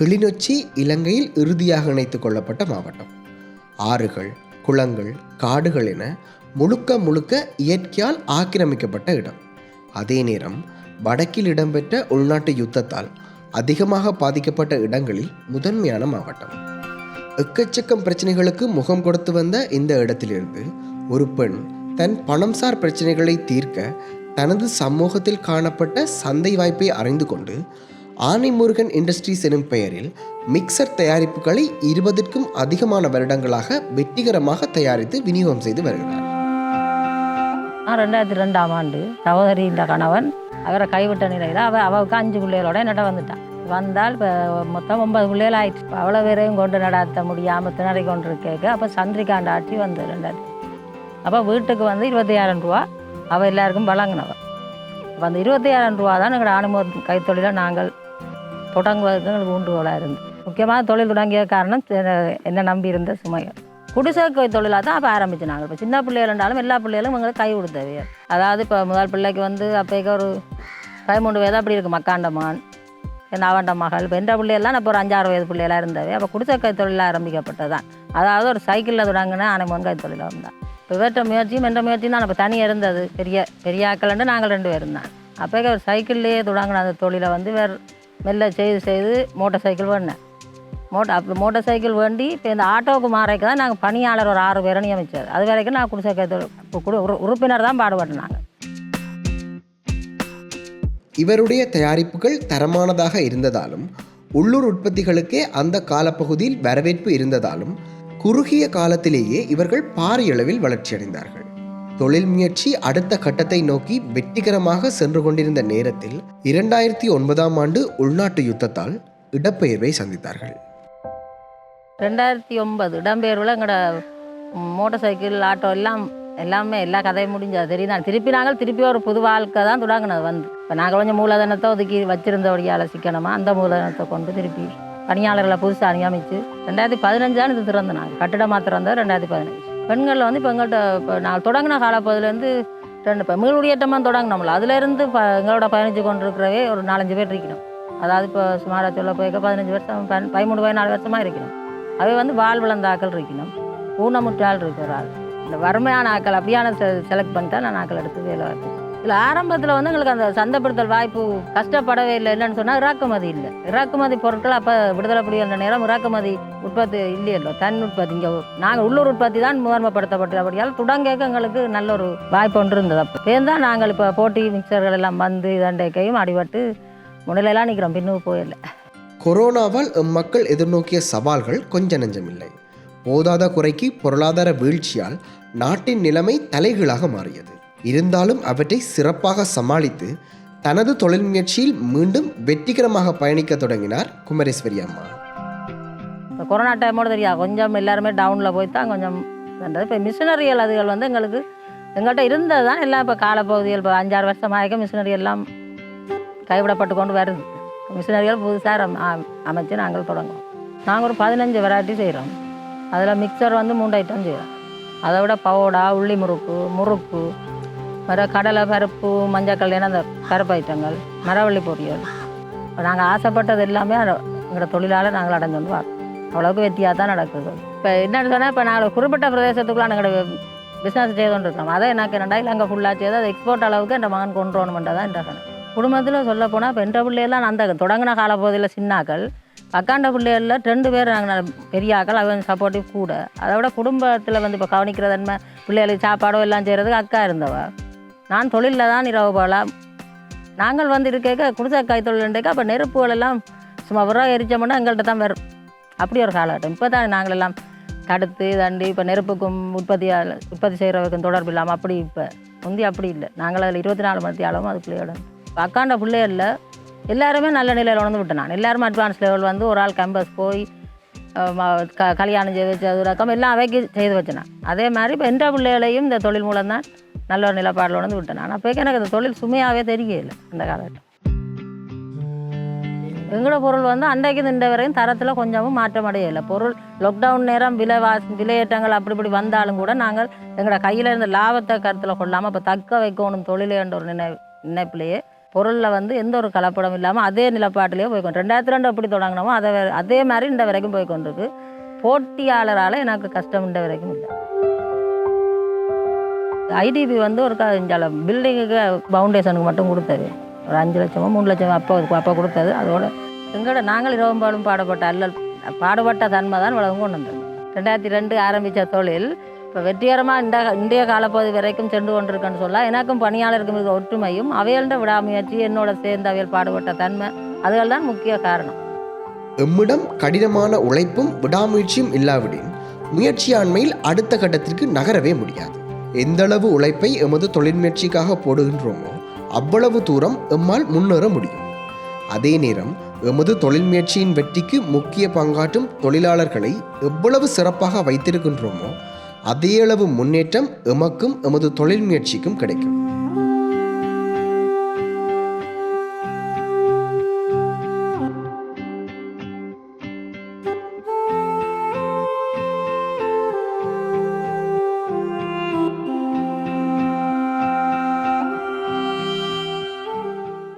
கிளிநொச்சி இலங்கையில் இறுதியாக இணைத்துக் கொள்ளப்பட்ட மாவட்டம். ஆறுகள் குளங்கள் காடுகள் என முழுக்க முழுக்க இயற்கையால் ஆக்கிரமிக்கப்பட்ட இடம். அதே நேரம் வடக்கில் இடம்பெற்ற உள்நாட்டு யுத்தத்தால் அதிகமாக பாதிக்கப்பட்ட இடங்களில் முதன்மையான மாவட்டம். எக்கச்சக்கம் பிரச்சனைகளுக்கு முகம் கொடுத்து வந்த இந்த இடத்திலிருந்து ஒரு பெண் தன் பணம்சார் பிரச்சனைகளை தீர்க்க தனது சமூகத்தில் காணப்பட்ட சந்தை வாய்ப்பை அறிந்து கொண்டு ஆனைமுருகன் இண்டஸ்ட்ரீஸ் எனும் பெயரில் மிக்சர் தயாரிப்புகளை இருபதிற்கும் அதிகமான வருடங்களாக வெற்றிகரமாக தயாரித்து விநியோகம் செய்து வருகிறார். நான் ரெண்டாயிரத்தி ரெண்டாம் ஆண்டு சகோதரி இந்த கணவன் அவரை கைவிட்ட நிலையில் அவ அவளுக்கு அஞ்சு பிள்ளைகளோட என்னட்ட வந்துட்டான். வந்தால் இப்போ மொத்தம் ஒன்பது பிள்ளைகள் ஆயிடுச்சு அவ்வளோ பேரையும் கொண்டு நடாத்த முடியாமல் திணறி கொண்டு இருக்கேக்க அப்போ சந்திரிகாண்ட ஆட்சி வந்து ரெண்டாயிரத்தி அப்போ வீட்டுக்கு வந்து இருபத்தையாயிரம் ரூபா அவள் எல்லாருக்கும் வழங்கினவன் அப்போ அந்த இருபத்தையாயிரம் ரூபா தான் எங்களோட ஆணுமர் கைத்தொழிலை நாங்கள் தொடங்குவதற்கு எங்களுக்கு ஊண்டுகோலாக இருந்து. முக்கியமாக தொழில் தொடங்கிய காரணம் தெ- என்ன நம்பி இருந்த சுமைகள். குடிசை தொழிலாக தான் அப்போ ஆரம்பிச்சு நாங்கள் இப்போ சின்ன பிள்ளைகள் இருந்தாலும் எல்லா பிள்ளைகளும் எங்களுக்கு கை கொடுத்தவை அதாவது இப்போ முதல் பிள்ளைக்கு வந்து அப்போக்கு ஒரு பதிமூணு வயது அப்படி இருக்குது மக்காண்டமான் நாவண்ட மகள். இப்போ எந்த பிள்ளையெல்லாம் இப்போ ஒரு அஞ்சாறு வயது பிள்ளையெல்லாம் இருந்தவை அப்போ குடிசை தொழில் ஆரம்பிக்கப்பட்டதான் அதாவது ஒரு சைக்கிளில் தொடங்கின அனைமோன் கைத்தொழிலாக இருந்தான் இப்போ வேற்ற முயற்சியும் எந்த முயற்சியும் தான் இப்போ தனியாக இருந்தது. பெரிய பெரிய ஆக்கள்ண்டு நாங்கள் ரெண்டு பேரும் தான். அப்போக்கு ஒரு சைக்கிள்லேயே தொடங்கின அந்த தொழிலை வந்து வேறு மெல்ல செய்து செய்து மோட்டார் சைக்கிள் வேணேன் மோட்டார் அப்போ மோட்டார் சைக்கிள் வேண்டி இப்போ இந்த ஆட்டோவுக்கு மாறைக்கு தான் நாங்கள் பணியாளர் ஒரு ஆறு பேரை நியமித்தார் அது வரைக்கும் நான் குடிசை கைத்தொழில் உறுப்பினர் தான் பாடுபட்டினாங்க இவருடைய தயாரிப்புகள் தரமானதாக இருந்ததாலும் உள்ளூர் உற்பத்திகளுக்கே அந்த காலப்பகுதியில் வரவேற்பு இருந்ததாலும் குறுகிய காலத்திலேயே இவர்கள் பாரியளவில் வளர்ச்சியடைந்தார்கள். தொழில் முயற்சி அடுத்த கட்டத்தை நோக்கி வெற்றிகரமாக சென்று கொண்டிருந்த நேரத்தில் இரண்டாயிரத்தி ஒன்பதாம் ஆண்டு உள்நாட்டு யுத்தத்தால் இடப்பெயர்வை சந்தித்தார்கள். ரெண்டாயிரத்தி ஒன்பது இடம்பெயர்வில் எங்களோட மோட்டார் சைக்கிள் ஆட்டோ எல்லாம் எல்லாமே எல்லா கதையும் முடிஞ்சது. தெரியுதான் திருப்பி நாங்கள் திருப்பி ஒரு புது வாழ்க்கை தான் தொடங்கினது வந்து. இப்போ நாங்கள் கொஞ்சம் மூலதனத்தை ஒதுக்கி வச்சிருந்தபடியால் சிக்கனமாக அந்த மூலதனத்தை கொண்டு திருப்பி பணியாளர்களை புதுசாக நியமித்து ரெண்டாயிரத்தி பதினஞ்சாம் இது திறந்து நாங்கள். கட்டிடமாக திறந்தோம் ரெண்டாயிரத்தி பதினஞ்சு. பெண்களில் வந்து இப்போ எங்கள்கிட்ட இப்போ நாங்கள் தொடங்கின காலப்பகுதியிலேருந்து ரெண்டு இப்போ மீளுடியேற்றமாக தொடங்கினோம்ல. அதுலேருந்து இப்போ எங்களோட பயணிச்சு கொண்டு இருக்கிறவே ஒரு நாலஞ்சு பேர் இருக்கணும். அதாவது இப்போ சுமாராக சொல்ல போய்க்க பதினஞ்சு வருஷம் பன் பதிமூணு பதினாலு வருஷமாக இருக்கணும். அவை வந்து வாழ் விளந்த ஆக்கள் இருக்கணும். இருக்கிற ஆள் இந்த வறுமையான ஆக்கள் அப்படியான செலக்ட் பண்ணிட்டா நான் ஆக்கள் எடுத்து வேலை வாய்ப்பு இதில் ஆரம்பத்தில் வந்து எங்களுக்கு அந்த சந்தைப்படுத்தல் வாய்ப்பு கஷ்டப்படவே இல்லை. இல்லைன்னு சொன்னால் இறக்குமதி இல்லை. இறக்குமதி பொருட்கள் அப்போ விடுதலை புலிகள் நேரம் இறக்குமதி உற்பத்தி இல்லையല്ലോ தன் உற்பத்தி. இங்கே நாங்கள் உள்ளூர் உற்பத்தி தான் முதன்மைப்படுத்தப்பட்டபடியால் துடங்கேக்க எங்களுக்கு நல்ல ஒரு வாய்ப்பு ஒன்று இருந்தது அப்போ. தான் நாங்கள் இப்போ போட்டி மிக்சர்கள் எல்லாம் வந்து இதண்டைக்கையும் அடிபட்டு முன்னிலையெல்லாம் நிற்கிறோம் பின்னும் போயிடல கொரோனாவால் மக்கள் எதிர்நோக்கிய சவால்கள் கொஞ்ச நெஞ்சமில்லை போதாத குறைக்கு பொருளாதார வீழ்ச்சியால் நாட்டின் நிலைமை தலைகீழாக மாறியது. இருந்தாலும் அவற்றை சிறப்பாக சமாளித்து தனது தொழில் முயற்சியில் மீண்டும் வெற்றிகரமாக பயணிக்க தொடங்கினார் குமரேஸ்வரி அம்மா. இப்போ கொரோனா டைமோட தெரியாது கொஞ்சம் எல்லாருமே டவுனில் போய் தான் கொஞ்சம் பண்ணுறது இப்போ மிஷினரியல் அதுகள் வந்து எங்களுக்கு எங்கள்கிட்ட இருந்தது தான் எல்லாம். இப்போ காலப்பகுதியில் இப்போ அஞ்சாறு வருஷம் ஆகிக்க மிஷினரி எல்லாம் கைவிடப்பட்டு கொண்டு வருது. மிஷினரிகள் புதுசாக அமைச்சு நாங்கள் தொடங்கும் நாங்கள் ஒரு பதினஞ்சு வெரைட்டி செய்கிறோம் அதில் மிக்சர் வந்து மூன்று ஐட்டம் செய்கிறோம் அதை விட பவோடா உள்ளி முறுக்கு முறுக்கு வர கடலை பருப்பு மஞ்சள் அந்த பருப்பு ஐட்டங்கள் மரவள்ளி பொரியல். இப்போ நாங்கள் ஆசைப்பட்டது எல்லாமே எங்களோட தொழிலாளர் நாங்கள் அடைஞ்சோன்னு வந்து அவ்வளோக்கு வெற்றியாக தான் நடக்குது. இப்போ என்னென்னு சொன்னால் இப்போ நாங்கள் குறிப்பிட்ட பிரதேசத்துக்குள்ள எங்களோட பிஸ்னஸ் செய்து கொண்டு இருக்கோம். அதை எனக்கு என்னடா இலங்கை ஃபுல்லாக செய்து அதை எக்ஸ்போர்ட் அளவுக்கு என் மகன் கொண்டு வரணுமெண்டா தான் என்ற குடும்பத்தில் சொல்ல போனால் இப்போ என்ற பிள்ளையெல்லாம் அந்த தொடங்கின காலப்பகுதியில் சின்னாக்கள். அக்காண்ட பிள்ளைகளில் ரெண்டு பேர் நாங்கள் பெரிய ஆக்கள் அவங்க சப்போர்ட்டிவ் கூட. அதை விட குடும்பத்தில் வந்து இப்போ கவனிக்கிற தன்மை பிள்ளைகளுக்கு சாப்பாடோ எல்லாம் செய்கிறதுக்கு அக்கா இருந்தவ. நான் தொழிலில் தான் இரவு போகலாம் நாங்கள் வந்து இருக்க குடிசை கைத்தொழில் அப்போ நெருப்புகளெல்லாம் சும்மா விறகு எரிச்சோம்னா எங்கள்கிட்ட தான் வரும். அப்படி ஒரு காலகட்டம். இப்போ தான் நாங்களெல்லாம் தடுத்து தண்டி இப்போ நெருப்புக்கும் உற்பத்தியால் உற்பத்தி செய்கிறவருக்கும் தொடர்பு இல்லாமல் அப்படி இப்போ முந்தி அப்படி இல்லை. நாங்கள் அதில் இருபத்தி நாலு மணி அளவும் அது பிள்ளையோட அக்காண்ட பிள்ளைகளில் எல்லாருமே நல்ல நிலையில் உணர்ந்து விட்டேன் நான். எல்லாருமே அட்வான்ஸ் லெவல் வந்து ஒரு ஆள் கேம்பஸ் போய் க கல்யாணம் செய்து வச்சு அது ரக்கம் எல்லாம் அவைக்கு செய்து வச்சேன் அதே மாதிரி இப்போ என்ற பிள்ளைகளையும் இந்த தொழில் மூலம் தான் நல்ல ஒரு நிலப்பாடில் உணர்ந்து விட்டேன் நான். அப்போக்கு எனக்கு அந்த தொழில் சுமையாகவே தெரியல அந்த காலகட்டம். எங்களோட பொருள் வந்து அன்றைக்கு இந்த வரையும் தரத்தில் கொஞ்சமும் மாற்றம் அடையலை. பொருள் லாக்டவுன் நேரம் விலை வாசி விலையேற்றங்கள் அப்படி இப்படி வந்தாலும் கூட நாங்கள் எங்களோட கையில் இருந்த லாபத்தை கருத்தில் கொள்ளாமல் இப்போ தக்க வைக்கணும் தொழிலே என்ற ஒரு நினை நினைப்பிலேயே பொருளில் வந்து எந்த ஒரு கலப்படம் இல்லாமல் அதே நிலப்பாட்டிலேயே போய் கொண்டு ரெண்டாயிரத்தி ரெண்டு எப்படி தொடங்கினோமோ அதை அதே மாதிரி இந்த வரைக்கும் போய் கொண்டிருக்கு. போட்டியாளரால் எனக்கு கஷ்டம் இந்த வரைக்கும் இல்லை. ஐடிபி வந்து ஒரு க பில்டிங்குக்கு ஃபவுண்டேஷனுக்கு மட்டும் கொடுத்தது. ஒரு அஞ்சு லட்சமோ மூணு லட்சமோ அப்போ அப்போ கொடுத்தது. அதோட எங்களோட நாங்கள் இரவம்பாலும் பாடுபட்ட அல்லல் பாடுபட்ட தன்மை தான் உலகம் கொண்டு வந்தது. ரெண்டாயிரத்தி ரெண்டு ஆரம்பித்த தொழில் இப்போ வெற்றிகரமாக இந்த இந்திய காலப்பகுதி வரைக்கும் சென்று கொண்டிருக்கேன்னு சொல்ல எனக்கும் பணியாளருக்கும் இருக்க ஒற்றுமையும் அவையல்ட விடாமுயற்சி என்னோட சேர்ந்து அவையல் பாடுபட்ட தன்மை அதுகள் தான் முக்கிய காரணம். எம்மிடம் கடினமான உழைப்பும் விடாமுயற்சியும் இல்லாவிடின் முயற்சியாண்மையில் அடுத்த கட்டத்திற்கு நகரவே முடியாது. எந்தளவு உழைப்பை எமது தொழில் முயற்சிக்காக போடுகின்றோமோ அவ்வளவு தூரம் எம்மால் முன்னேற முடியும். அதே நேரம் எமது தொழில் முயற்சியின் வெற்றிக்கு முக்கிய பங்காற்றும் தொழிலாளர்களை எவ்வளவு சிறப்பாக வைத்திருக்கின்றோமோ அதே அளவு முன்னேற்றம் எமக்கும் எமது தொழில் முயற்சிக்கும் கிடைக்கும்.